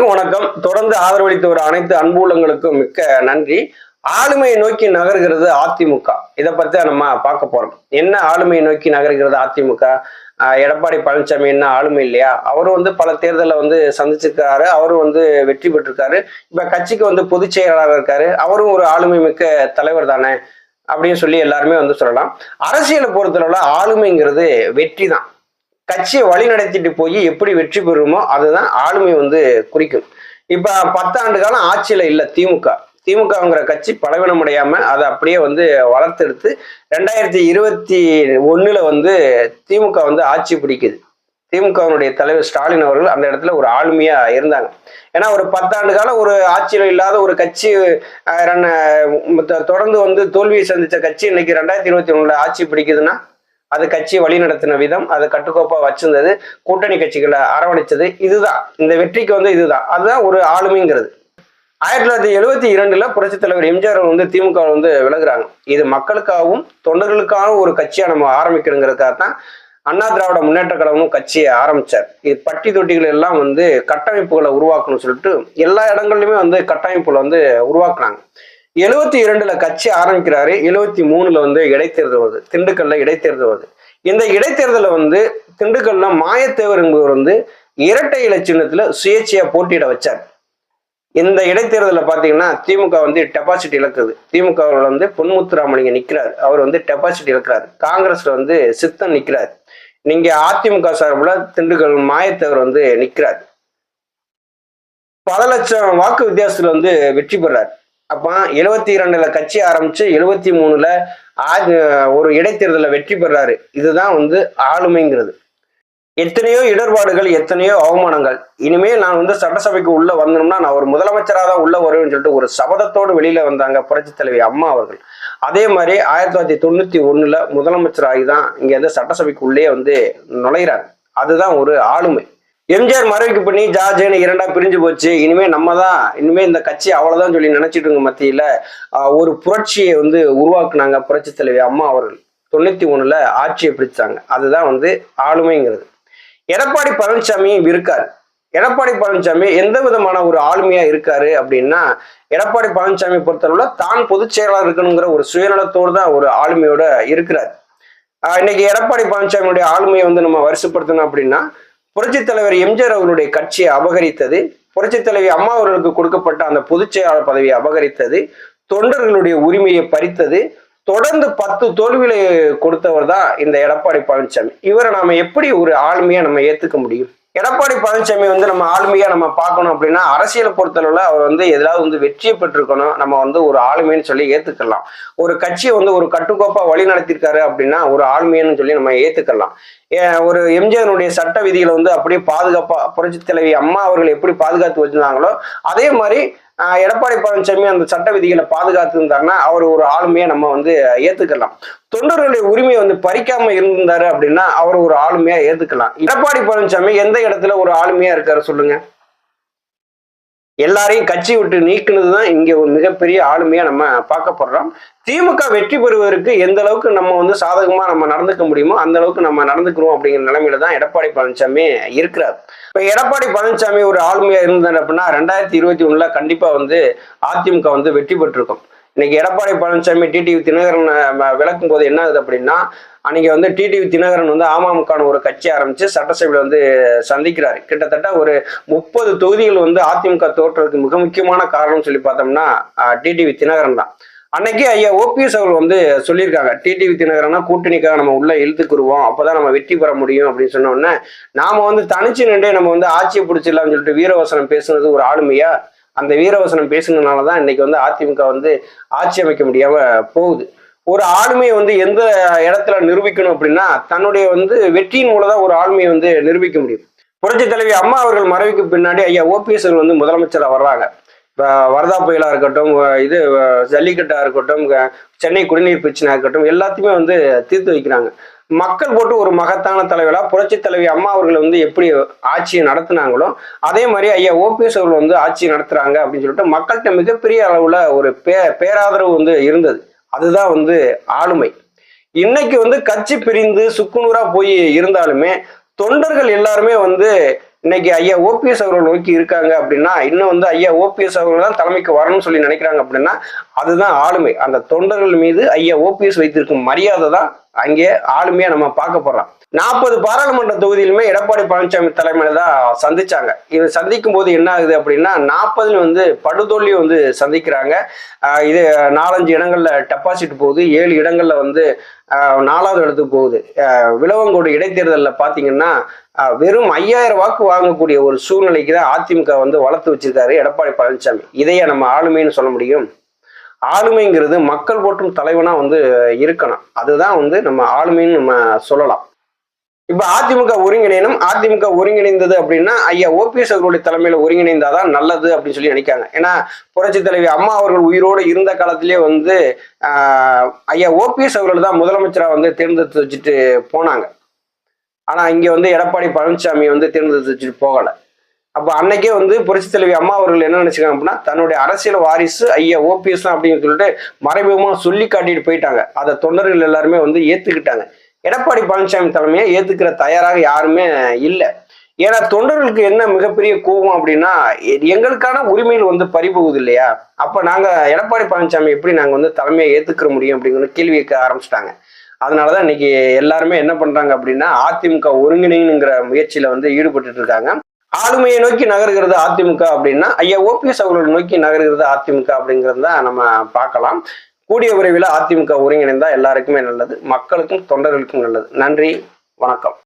அனைவருக்கும் வணக்கம். தொடர்ந்து ஆதரவளித்து வர அனைத்து அன்புள்ளங்களுக்கும் மிக்க நன்றி. ஆளுமையை நோக்கி நகர்கிறது அதிமுக. இதை பத்தி தான் நம்ம பார்க்க போறோம். என்ன ஆளுமையை நோக்கி நகர்கிறது அதிமுக? எடப்பாடி பழனிசாமி என்ன ஆளுமை இல்லையா? அவரும் வந்து பல தேர்தலில் வந்து சந்திச்சிருக்காரு. அவரும் வந்து வெற்றி பெற்றிருக்காரு. இப்ப கட்சிக்கு வந்து பொதுச் செயலாளர் இருக்காரு. அவரும் ஒரு ஆளுமை மிக்க தலைவர் தானே? அப்படின்னு சொல்லி எல்லாருமே வந்து சொல்லலாம். அரசியலை பொறுத்தளவுல ஆளுமைங்கிறது வெற்றி தான். கட்சியை வழி நடத்திட்டு போய் எப்படி வெற்றி பெறுமோ அதுதான் ஆளுமை வந்து குறிக்கும். இப்ப பத்தாண்டு காலம் ஆட்சியில இல்ல திமுக. திமுகங்கிற கட்சி பலவீனமடையாம அதை அப்படியே வந்து வளர்த்தெடுத்து ரெண்டாயிரத்தி இருபத்தி ஒண்ணுல வந்து திமுக வந்து ஆட்சி பிடிக்குது. திமுகவினுடைய தலைவர் ஸ்டாலின் அவர்கள் அந்த இடத்துல ஒரு ஆளுமையா இருந்தாங்க. ஏன்னா ஒரு பத்தாண்டு காலம் ஒரு ஆட்சியில் இல்லாத ஒரு கட்சி தொடர்ந்து வந்து தோல்வியை சந்திச்ச கட்சி இன்னைக்கு ரெண்டாயிரத்தி இருபத்தி ஒண்ணுல ஆட்சி பிடிக்குதுன்னா அது கட்சியை வழி நடத்தின விதம் அது கட்டுக்கோப்பா வச்சிருந்தது கூட்டணி கட்சிகளை அரவணைச்சது இதுதான். இந்த வெற்றிக்கு வந்து இதுதான். அதுதான் ஒரு ஆளுமைங்கிறது. ஆயிரத்தி தொள்ளாயிரத்தி எழுபத்தி இரண்டுல புரட்சி தலைவர் எம்ஜிஆர் வந்து திமுக வந்து விலகுறாங்க. இது மக்களுக்காகவும் தொண்டர்களுக்காகவும் ஒரு கட்சியா நம்ம ஆரம்பிக்கணுங்கிறதுக்காக தான் அண்ணா திராவிட முன்னேற்ற கழகமும் கட்சியை ஆரம்பிச்சார். இது பட்டி தொட்டிகள் எல்லாம் வந்து கட்டமைப்புகளை உருவாக்கணும்னு சொல்லிட்டு எல்லா இடங்கள்லையுமே வந்து கட்டமைப்புகளை வந்து உருவாக்குனாங்க. எழுபத்தி இரண்டுல கட்சி ஆரம்பிக்கிறாரு எழுபத்தி மூணுல வந்து இடைத்தேர்தல் வருது திண்டுக்கல்ல இடைத்தேர்தல் வருது. இந்த இடைத்தேர்தலில் வந்து திண்டுக்கல்ல மாயத்தேவர் என்பவர் வந்து இரட்டை இலை சின்னத்துல சுயேட்சையா போட்டியிட வச்சார். இந்த இடைத்தேர்தலில் பார்த்தீங்கன்னா திமுக வந்து டெபாசிட் இழக்குது. திமுக வந்து பொன்முத்துராமலிங்க நிற்கிறார் அவர் வந்து டெபாசிட் இழக்கிறார். காங்கிரஸ்ல வந்து சித்தன் நிற்கிறார் நீங்க அதிமுக சார்பில் திண்டுக்கல் மாயத்தேவர் வந்து நிற்கிறார் பல லட்சம் வாக்கு வித்தியாசத்துல வந்து வெற்றி பெறார். அப்போ எழுபத்தி இரண்டுல கட்சி ஆரம்பிச்சு எழுபத்தி மூணுல ஆ- ஒரு இடைத்தேர்தலில் வெற்றி பெறாரு. இதுதான் வந்து ஆளுமைங்கிறது. எத்தனையோ இடர்பாடுகள் எத்தனையோ அவமானங்கள். இனிமேல் நான் வந்து சட்டசபைக்கு உள்ள வந்தோம்னா நான் ஒரு முதலமைச்சராக தான் உள்ள வருவேன்னு சொல்லிட்டு ஒரு சபதத்தோடு வெளியில வந்தாங்க புரட்சி தலைவி அம்மா அவர்கள். அதே மாதிரி ஆயிரத்தி தொள்ளாயிரத்தி தொண்ணூத்தி ஒண்ணுல முதலமைச்சராகி தான் இங்க வந்து சட்டசபைக்கு உள்ளே வந்து நுழையிறாங்க. அதுதான் ஒரு ஆளுமை. எம்ஜிஆர் மறைவுக்கு பண்ணி ஜார்ஜ்னு இரண்டா பிரிஞ்சு போச்சு. இனிமே நம்ம தான் இனிமே இந்த கட்சி அவ்வளவுதான் சொல்லி நினைச்சிட்டு இருக்க மத்தியில ஆஹ், ஒரு புரட்சியை வந்து உருவாக்குனாங்க புரட்சி தலைவி அம்மா அவர்கள். தொண்ணூத்தி ஒண்ணுல ஆட்சியை பிடிச்சாங்க. அதுதான் வந்து ஆளுமைங்கிறது. எடப்பாடி பழனிசாமியும் இருக்காரு. எடப்பாடி பழனிசாமி எந்த விதமான ஒரு ஆளுமையா இருக்காரு அப்படின்னா எடப்பாடி பழனிசாமி பொறுத்தளவுல தான் பொதுச் செயலாளர் இருக்கணுங்கிற ஒரு சுயநலத்தோடு தான் ஒரு ஆளுமையோட இருக்கிறார். ஆஹ் இன்னைக்கு எடப்பாடி பழனிசாமியுடைய ஆளுமையை வந்து நம்ம வருஷப்படுத்தணும் அப்படின்னா புரட்சித் தலைவர் எம்ஜிஆர் அவர்களுடைய கட்சியை அபகரித்தது. புரட்சித் தலைவி அம்மா அவர்களுக்கு கொடுக்கப்பட்ட அந்த பொதுச் செயலாளர் பதவியை அபகரித்தது. தொண்டர்களுடைய உரிமையை பறித்தது. தொடர்ந்து பத்து தோல்விகளை கொடுத்தவர் தான் இந்த எடப்பாடி பழனிசாமி. இவரை நாம எப்படி ஒரு ஆளுமையா நம்ம ஏத்துக்க முடியும்? எடப்பாடி பழனிசாமி வந்து நம்ம ஆளுமையா நம்ம பார்க்கணும் அப்படின்னா அரசியலை பொறுத்தளவுல அவர் வந்து எதாவது வந்து வெற்றியை பெற்றிருக்கணும். நம்ம வந்து ஒரு ஆளுமைன்னு சொல்லி ஏத்துக்கலாம். ஒரு கட்சியை வந்து ஒரு கட்டுக்கோப்பா வழி நடத்திருக்காரு அப்படின்னா ஒரு ஆளுமைன்னு சொல்லி நம்ம ஏத்துக்கலாம். ஒரு எம்ஜிஆருடைய சட்ட விதிகளை வந்து அப்படியே பாதுகாப்பா புரட்சி தலைவி அம்மா அவர்கள் எப்படி பாதுகாத்து வச்சிருந்தாங்களோ அதே மாதிரி ஆஹ், எடப்பாடி பழனிசாமி அந்த சட்ட விதிகளை பாதுகாத்து இருந்தாருன்னா அவர் ஒரு ஆளுமையை நம்ம வந்து ஏத்துக்கலாம். தொண்டர்களுடைய உரிமையை வந்து பறிக்காம இருந்தாரு அப்படின்னா அவர் ஒரு ஆளுமையா ஏத்துக்கலாம். எடப்பாடி பழனிசாமி எந்த இடத்துல ஒரு ஆளுமையா இருக்காரு சொல்லுங்க? எல்லாரையும் கட்சி விட்டு நீக்குனது தான் இங்கே ஒரு மிகப்பெரிய ஆளுமையா நம்ம பார்க்க போடுறோம் திமுக வெற்றி பெறுவதற்கு எந்த அளவுக்கு நம்ம வந்து சாதகமா நம்ம நடந்துக்க முடியுமோ அந்த அளவுக்கு நம்ம நடந்துக்கிறோம் அப்படிங்கிற நிலைமையில தான் எடப்பாடி பழனிசாமி இருக்கிறார். இப்ப எடப்பாடி பழனிசாமி ஒரு ஆளுமையா இருந்தார் அப்படின்னா ரெண்டாயிரத்தி இருபத்தி ஒண்ணுல கண்டிப்பா வந்து அதிமுக வந்து வெற்றி பெற்றிருக்கும். இன்னைக்கு எடப்பாடி பழனிசாமி டிடிவி தினகரன் விளக்கும் போது என்ன ஆகுது அப்படின்னா அன்னைக்கு வந்து டிடிவி தினகரன் வந்து அமமுகன்னு ஒரு கட்சி ஆரம்பிச்சு சட்டசபையில வந்து சந்திக்கிறாரு. கிட்டத்தட்ட ஒரு முப்பது தொகுதிகள் வந்து அதிமுக தோற்றதுக்கு மிக முக்கியமான காரணம் சொல்லி பார்த்தோம்னா டிடிவி தினகரன் தான். அன்னைக்கு ஐயா ஓபிஎஸ் அவர்கள் வந்து சொல்லியிருக்காங்க டிடிவி தினகரனா கூட்டணிக்காக நம்ம உள்ள இழுத்துக்குருவோம் அப்பதான் நம்ம வெற்றி பெற முடியும் அப்படின்னு சொன்ன உடனே நாம வந்து தனிச்சு நின்றே நம்ம வந்து ஆட்சியை பிடிச்சிடலாம்னு சொல்லிட்டு வீரவசனம் பேசுனது ஒரு ஆளுமையா அந்த வீரவசனம் பேசுனதுனால தான் இன்னைக்கு வந்து அதிமுக வந்து ஆட்சி அமைக்க முடியாம போகுது. ஒரு ஆளுமையை வந்து எந்த இடத்துல நிரூபிக்கணும் அப்படின்னா தன்னுடைய வந்து வெற்றியின் மூலம் தான் ஒரு ஆளுமையை வந்து நிரூபிக்க முடியும். புரட்சி தலைவி அம்மா அவர்கள் மறைவுக்கு பின்னாடி ஐயா ஓபிஎஸ் வந்து முதலமைச்சராக வர்றாங்க. இப்போ வரதா புயலா இருக்கட்டும் இது ஜல்லிக்கட்டா இருக்கட்டும் சென்னை குடிநீர் பிரச்சனையா இருக்கட்டும் எல்லாத்தையுமே வந்து தீர்த்து வைக்கிறாங்க. மக்கள் போட்டு ஒரு மகத்தான தலைவராக புரட்சி தலைவி அம்மா அவர்கள் வந்து எப்படி ஆட்சியை நடத்தினாங்களோ அதே மாதிரி ஐயா ஓபிஎஸ் அவர்கள் வந்து ஆட்சி நடத்துறாங்க அப்படின்னு சொல்லிட்டு மக்கள்கிட்ட மிகப்பெரிய அளவில் ஒரு பே பேராதரவு வந்து இருந்தது. அதுதான் வந்து ஆளுமை. இன்னைக்கு வந்து கட்சி பிரிந்து சுக்குநூறா போய் இருந்தாலுமே தொண்டர்கள் எல்லாருமே வந்து இன்னைக்கு ஐயா ஓபிஎஸ் அவர்கள் நோக்கி இருக்காங்க அப்படின்னா இன்னும் வந்து ஐயா ஓபிஎஸ் அவர்கள் தான் தலைமைக்கு வரணும்னு சொல்லி நினைக்கிறாங்க அப்படின்னா அதுதான் ஆளுமை. அந்த தொண்டர்கள் மீது ஐயா ஓபிஎஸ் வைத்திருக்கும் மரியாதை தான் அங்கே ஆளுமையா நம்ம பார்க்க போறோம். நாற்பது பாராளுமன்ற தொகுதியிலுமே எடப்பாடி பழனிசாமி தலைமையில தான் சந்திச்சாங்க. இது சந்திக்கும் போது என்ன ஆகுது அப்படின்னா நாற்பதுல வந்து படுதோல்வி வந்து சந்திக்கிறாங்க. இது நாலஞ்சு இடங்கள்ல டெபாசிட் போகுது. ஏழு இடங்கள்ல வந்து ஆஹ் நாலாவது இடத்துக்கு போகுது. ஆஹ் விளவங்கோடு இடைத்தேர்தலில் பார்த்தீங்கன்னா வெறும் ஐயாயிரம் வாக்கு வாங்கக்கூடிய ஒரு சூழ்நிலைக்கு தான் அதிமுக வந்து வளர்த்து வச்சிருக்காரு எடப்பாடி பழனிசாமி. இதையே நம்ம ஆளுமைன்னு சொல்ல முடியும்? ஆளுமைங்கிறது மக்கள் போற்றும் தலைவனா வந்து இருக்கணும். அதுதான் வந்து நம்ம ஆளுமைன்னு நம்ம சொல்லலாம். இப்ப அதிமுக ஒருங்கிணைனும் அதிமுக ஒருங்கிணைந்தது அப்படின்னா ஐயா ஓபிஎஸ் அவர்களுடைய தலைமையில ஒருங்கிணைந்தாதான் நல்லது அப்படின்னு சொல்லி நினைக்காங்க. ஏன்னா புரட்சி தலைவி அம்மா அவர்கள் உயிரோடு இருந்த காலத்திலேயே வந்து ஆஹ், ஐயா ஓபிஎஸ் அவர்கள் தான் முதலமைச்சரா வந்து தேர்ந்தெடுத்து வச்சுட்டு போனாங்க. ஆனா இங்க வந்து எடப்பாடி பழனிசாமி வந்து தேர்ந்தெடுத்து வச்சுட்டு போகலை. அப்ப அன்னைக்கே வந்து புரட்சி தலைவி அம்மா அவர்கள் என்ன நினைச்சுக்காங்க அப்படின்னா தன்னுடைய அரசியல் வாரிசு ஐயா ஓபிஎஸ் தான் அப்படின்னு சொல்லிட்டு மறைமுகமா சொல்லி காட்டிட்டு போயிட்டாங்க. அதை தொண்டர்கள் எல்லாருமே வந்து ஏத்துக்கிட்டாங்க. எடப்பாடி பழனிசாமி தலைமையை ஏத்துக்கிற தயாராக யாருமே இல்லை. ஏன்னா தொண்டர்களுக்கு என்ன மிகப்பெரிய கோபம் அப்படின்னா எங்களுக்கான உரிமைகள் வந்து பறிபோகுது இல்லையா? அப்ப நாங்க எடப்பாடி பழனிசாமி எப்படி நாங்க வந்து தலைமையை ஏற்றுக்கிற முடியும் அப்படிங்கிற கேள்வி கேட்க ஆரம்பிச்சிட்டாங்க. அதனாலதான் இன்னைக்கு எல்லாருமே என்ன பண்றாங்க அப்படின்னா அதிமுக ஒருங்கிணைங்கிற முயற்சியில வந்து ஈடுபட்டு இருக்காங்க. ஆளுமையை நோக்கி நகர்கிறது அதிமுக அப்படின்னா ஐயா ஓபிஎஸ் அவர்களை நோக்கி நகர்கிறது அதிமுக அப்படிங்கிறது தான் நம்ம பார்க்கலாம். கூடிய விரைவில் அதிமுக ஒருங்கிணைந்தா எல்லாருக்குமே நல்லது மக்களுக்கும் தொண்டர்களுக்கும் நல்லது. நன்றி வணக்கம்.